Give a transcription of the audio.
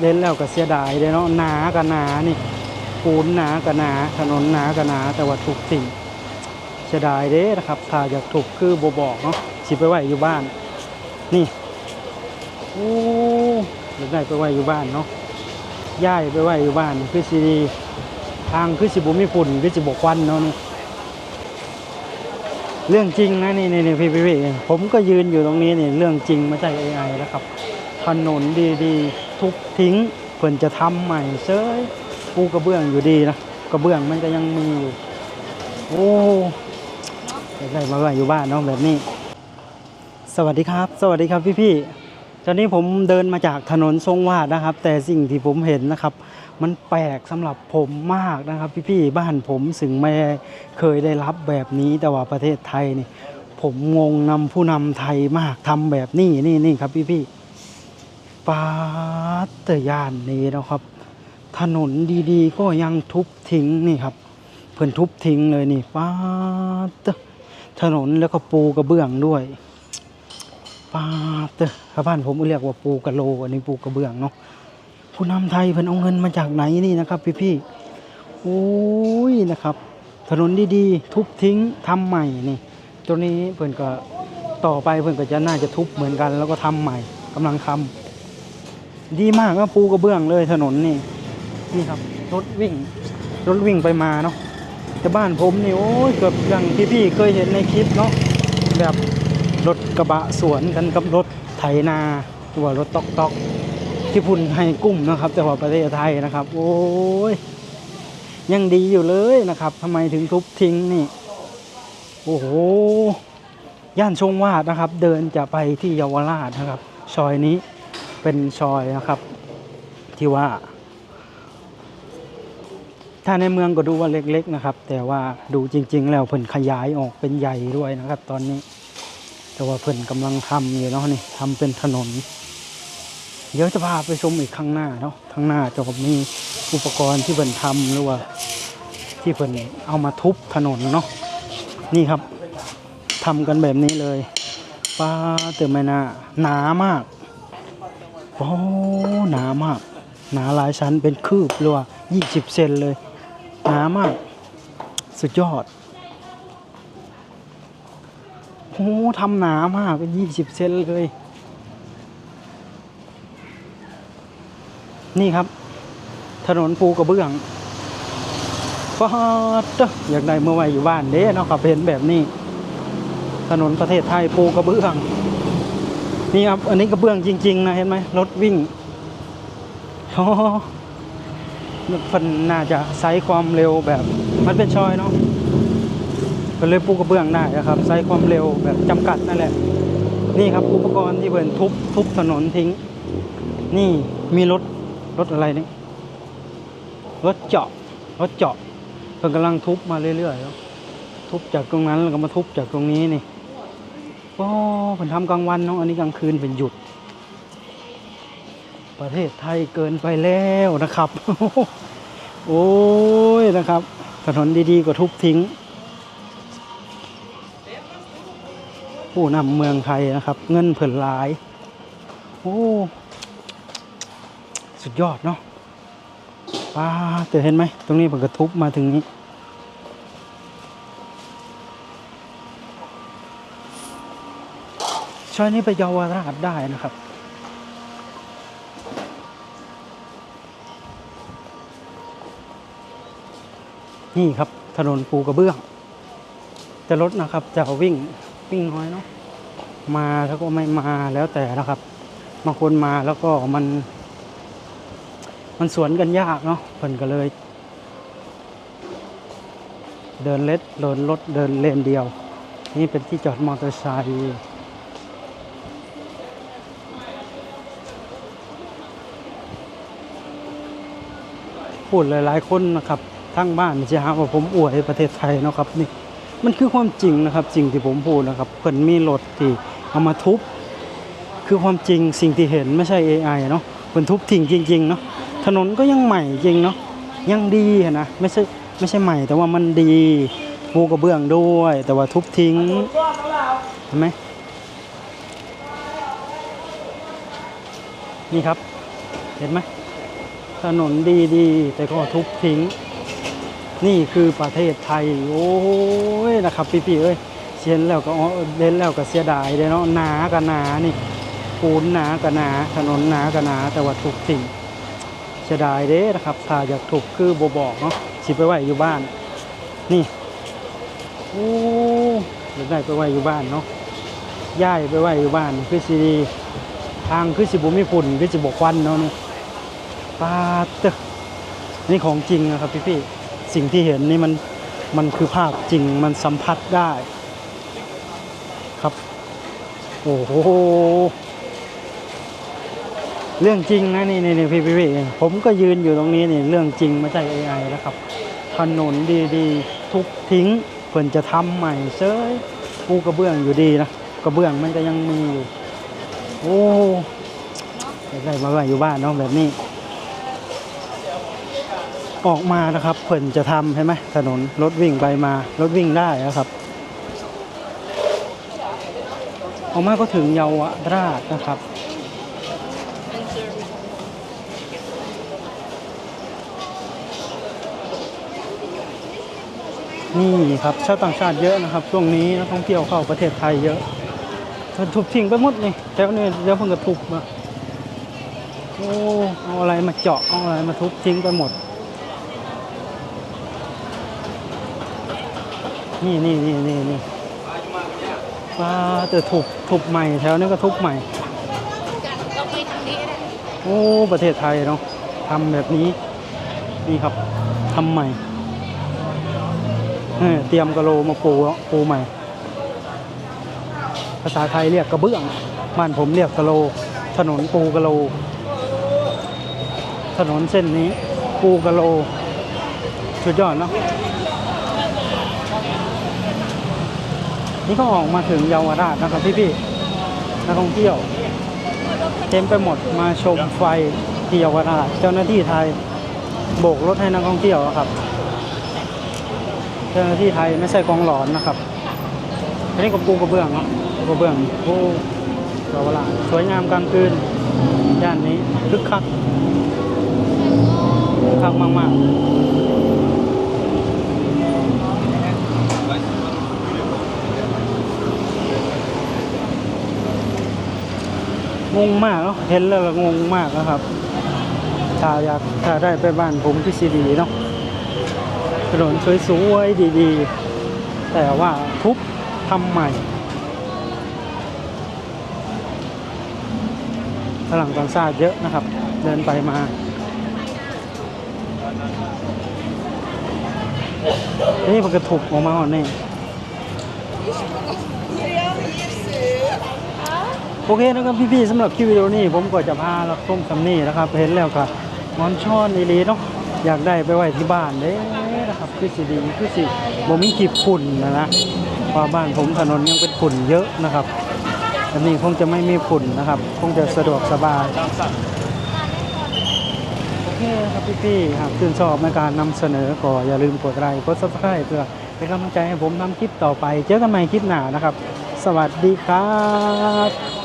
เล่นแล้วก็เสียดายเลยเนาะหนากับหนานี่ปูนหนากับหนาถนนหนากับหนาแต่ว่าถูกสิ่งเสียดายเด้นะครับถ้าอยากถูกคือบ่บอกเนาะสิไปไว้อยู่บ้าน นี่โอ้อยากได้ไปไว้อยู่บ้านเนาะย้ายไปไว้อยู่บ้านคือสิดีทางคือสิบ่มีฝุ่นคือสิบ่ควันเนาะนี่เรื่องจริงนะนี่นี่นี่พี่พี่ผมก็ยืนอยู่ตรงนี้นี่เรื่องจริงไม่ใช่ AI นะครับถนนดีๆ ทุบทิ้งเพิ่นจะทำใหม่เซยปูกระเบื้องอยู่ดีนะกระเบื้องมันก็ยังมีอยู่โอ้ยากได้มาไว้อยู่บ้านเนาะแบบนี้ สวัสดีครับ สวัสดีครับพี่พี่ๆตอนนี้ผมเดินมาจากถนนทรงวาดนะครับ แต่สิ่งที่ผมเห็นนะครับ มันแปลกสำหรับผมมากนะครับ พี่พี่ๆบ้านผมสึงไม่เคยได้รับแบบนี้แต่ว่าประเทศไทยนี่ ผมงงนำผู้นำไทยมากทำแบบนี้นี่นี่ครับพี่พี่ๆ ปาตยานนี้นะครับ ถนนดีๆ ก็ยังทุบทิ้งนี่ครับ เพิ่อนทุบทิ้งเลยนี่ปาตถนนแล้วก็ปูกระเบื้องด้วยปาตชาวบ้านผมเรียกว่าปูกระโลอันนี้ปูกระเบื้องเนาะผู้นำไทยเพิ่นเอาเงินมาจากไหนนี่นะครับ พี่พี่ๆโอ้ยนะครับ ถนนดีๆ ทุบทิ้งทำใหม่นี่ตัวนี้เพิ่นก็ต่อไปเพิ่นก็จะน่าจะทุบเหมือนกัน แล้วก็ทำใหม่กำลังทำ ดีมากก็ปูกระเบื้องเลยถนนนี่นี่ครับรถวิ่งรถวิ่งไปมาเนาะแต่บ้านผมนี่โอ้ยเกือบอย่างพี่ๆเคยเห็นในคลิปเนาะแบบรถกระบะสวนกันกับรถไถนาหรือว่ารถตอกตอกๆที่พุ่นให้กุ้มนะครับ แต่ว่าประเทศไทยนะครับ โอ้ยยังดีอยู่เลยนะครับทำไมถึงทุบทิ้งนี่ โอ้โหย่านชงวาดนะครับ เดินจะไปที่เยาวราชนะครับซอยนี้ เป็นซอยนะครับ ที่ว่า ถ้าในเมืองก็ดูว่าเล็ก ๆ นะครับ แต่ว่าดูจริง ๆ แล้วเพิ่นขยายออกเป็นใหญ่ด้วยนะครับ ตอนนี้ แต่ว่าเพิ่นกำลังทำอยู่เนาะนี่ทำเป็นถนน เดี๋ยวจะพาไปชมอีกข้างหน้าเนาะข้างหน้าจะมีอุปกรณ์ที่เพิ่นทำหรือว่าที่เพิ่นเอามาทุบถนนเนาะนี่ครับทำกันแบบนี้เลยป้าเติมไม่น่าหนามาก โอ้หนามาก หนาหลายชั้นเป็นคืบหรือว่า20เซนเลย หนามาก สุดยอดโอ้ทำหนามากเป็น20เซนเลย นี่ครับ ถนนปูกระเบื้องฟาดเด้ออยากได้เมื่อไหร่อยู่บ้านเด้เนาะครับเห็นแบบนี้ ถนนประเทศไทยปูกระเบื้อง นี่ครับ อันนี้กระเบื้องจริง ๆ นะ เห็นไหมรถวิ่งโอ้ฝันน่าจะไซส์ความเร็วแบบ มันเป็นชอยเนาะก็เลยปูกระเบื้องได้นะครับไซส์ความเร็วแบบจำกัดนั่นแหละ นี่ครับอุปกรณ์ที่เพิ่นทุบทุบถนนทิ้ง นี่มีรถรถอะไรนี่รถเจาะรถเจาะเพิ่นกำลังทุบมาเรื่อยๆแล้วทุบจากตรงนั้นแล้วก็มาทุบจากตรงนี้นี่โอ้ เพิ่นทำกลางวันเนาะอันนี้กลางคืนเป็นหยุด ประเทศไทยเกินไปแล้วนะครับ โอ้ยนะครับ ถนนดีๆก็ทุบทิ้งผู้นำเมืองไทยนะครับ เงินเผินหลาย โอ้ สุดยอดเนาะป้าเจอเห็นไหม ตรงนี้ผมกระทุบมาถึงนี้ ซอยนี้ไปเยาวราชได้นะครับ นี่ครับถนนปูกระเบื้อง จะรถนะครับจะวิ่งวิ่งน้อยเนาะมาแล้วก็ไม่มาแล้วแต่นะครับบางคนมาแล้วก็มัน มันสวนกันยากเนาะเพิ่นก็เลย เดินเล็ดเดินรถเดินเลนเดียว นี่เป็นที่จอดมอเตอร์ไซค์ พูดหลาย ๆ คนนะครับทั้งบ้านจะหาว่าผมอวยประเทศไทยเนาะครับนี่มันคือความจริงนะครับสิ่งที่ผมพูดนะครับเพิ่นมีรถที่เอามาทุบ คือความจริงสิ่งที่เห็นไม่ใช่ AI เนาะเพิ่นทุบทิ้งจริงๆเนาะถนนก็ยังใหม่จริงเนาะยังดีนะไม่ใช่ไม่ใช่ใหม่ แต่ว่ามันดีปูกระเบื้องด้วย แต่ว่าทุบทิ้งเห็นไหมนี่ครับ เห็นไหม ถนนดีๆ แต่ก็ทุบทิ้ง นี่คือประเทศไทย โอ้ยนะครับพี่ๆเอ้ยเชียนแล้วก็เล่นแล้วก็เสียดายเลยเนาะหนากับหนานี่ปูนหนากับหนา ถนนหนากับหนา แต่ว่าทุบทิ้งเสียดายเด้นะครับถ้าอยากทุบคือบ่บอกเนาะสิไปไว้อยู่บ้าน นี่โอ้ยได้ไปไว้อยู่บ้านเนาะย้ายไปไว้อยู่บ้านคือสิดีทางคือสิบ่มีฝุ่นคือสิบ่ควันเนาะนี่ ปาเตอนี่ของจริงนะครับพี่ๆสิ่งที่เห็นนี่มันมันคือภาพจริงมันสัมผัสได้ ครับ โอ้โหเรื่องจริงนะนี่นี่นี่พี่พี่พี่ผมก็ยืนอยู่ตรงนี้นี่เรื่องจริงไม่ใช่ AI นะครับ ถนนดีๆ ทุบทิ้งเพิ่นจะทำใหม่เซยปูกระเบื้องอยู่ดีนะกระเบื้องมันก็ยังมีอยู่ โอ้อยากได้มาไว้อยู่บ้านเนาะแบบนี้ ออกมานะครับเพิ่นจะทำใช่ไหมถนนรถวิ่งไปมารถวิ่งได้นะครับ ออกมาก็ถึงเยาวราชนะครับนี่ครับชาวต่างชาติเยอะนะครับ ช่วงนี้นักท่องเที่ยวเข้าประเทศไทยเยอะเพิ่นทุบทิ้งไปหมดนี่แถวนี้เดี๋ยวเพิ่งก็ทุบมาโอ้เอาอะไรมาเจาะเอาอะไรมาทุบทิ้งไปหมด นี่นี่นี่นี่นี่ว้าแต่ถูกถูกใหม่แถวนี้ก็ทุบใหม่ โอ้ประเทศไทยเนาะทำแบบนี้ นี่ครับทำใหม่เตรียมกะโลมาปูปูใหม่ ภาษาไทยเรียกกระเบื้องบ้านผมเรียกกะโล ถนนปูกะโล ถนนเส้นนี้ปูกะโลสุดยอดเนาะ นี่ก็ออกมาถึงเยาวราชนะครับพี่ๆนักท่องเที่ยว เต็มไปหมดมาชมไฟที่เยาวราช เจ้าหน้าที่ไทยโบกรถให้นักท่องเที่ยวครับ เจ้าหน้าที่ไทยไม่ใช่กองหลอนนะครับอันนี้กับปูกระเบื้องเนาะกระเบื้องโอ้เยาวราชสวยงามกลางคืนย่านนี้คึกคักคึกคักมากๆ งงมากเนาะเห็นแล้วก็งงมากนะครับ ถ้าอยากถ้าได้ไปบ้านผมที่ซีดีเนาะถนนสวยๆดีๆ แต่ว่าทุบทำใหม่ฝรั่งต่างชาติเยอะนะครับ เดินไปมานี่มันกระถูกออกมาหมดนี่ โอเคนะครับพี่ๆสำหรับคลิปวิดีโอนี้ผมก็จะพารับชมสำนีนะครับเห็นแล้วก็งอนช่อนอีลีเนาะอยากได้ไปไว้ที่บ้านเด้นะครับคือสิดีคือสิบ่มีขีดฝุ่นนะนะเพราะบ้านผมถนนยังเป็นฝุ่นเยอะนะครับอันนี้คงจะไม่มีฝุ่นนะครับ คงจะสะดวกสบายโอเคครับพี่ๆหากชื่นชอบในการนำเสนอก็อย่าลืมกดไลค์กด subscribe เพื่อเป็นกำลังใจให้ผมทำคลิปต่อไป เจอกันใหม่คลิปหน้านะครับ สวัสดีครับ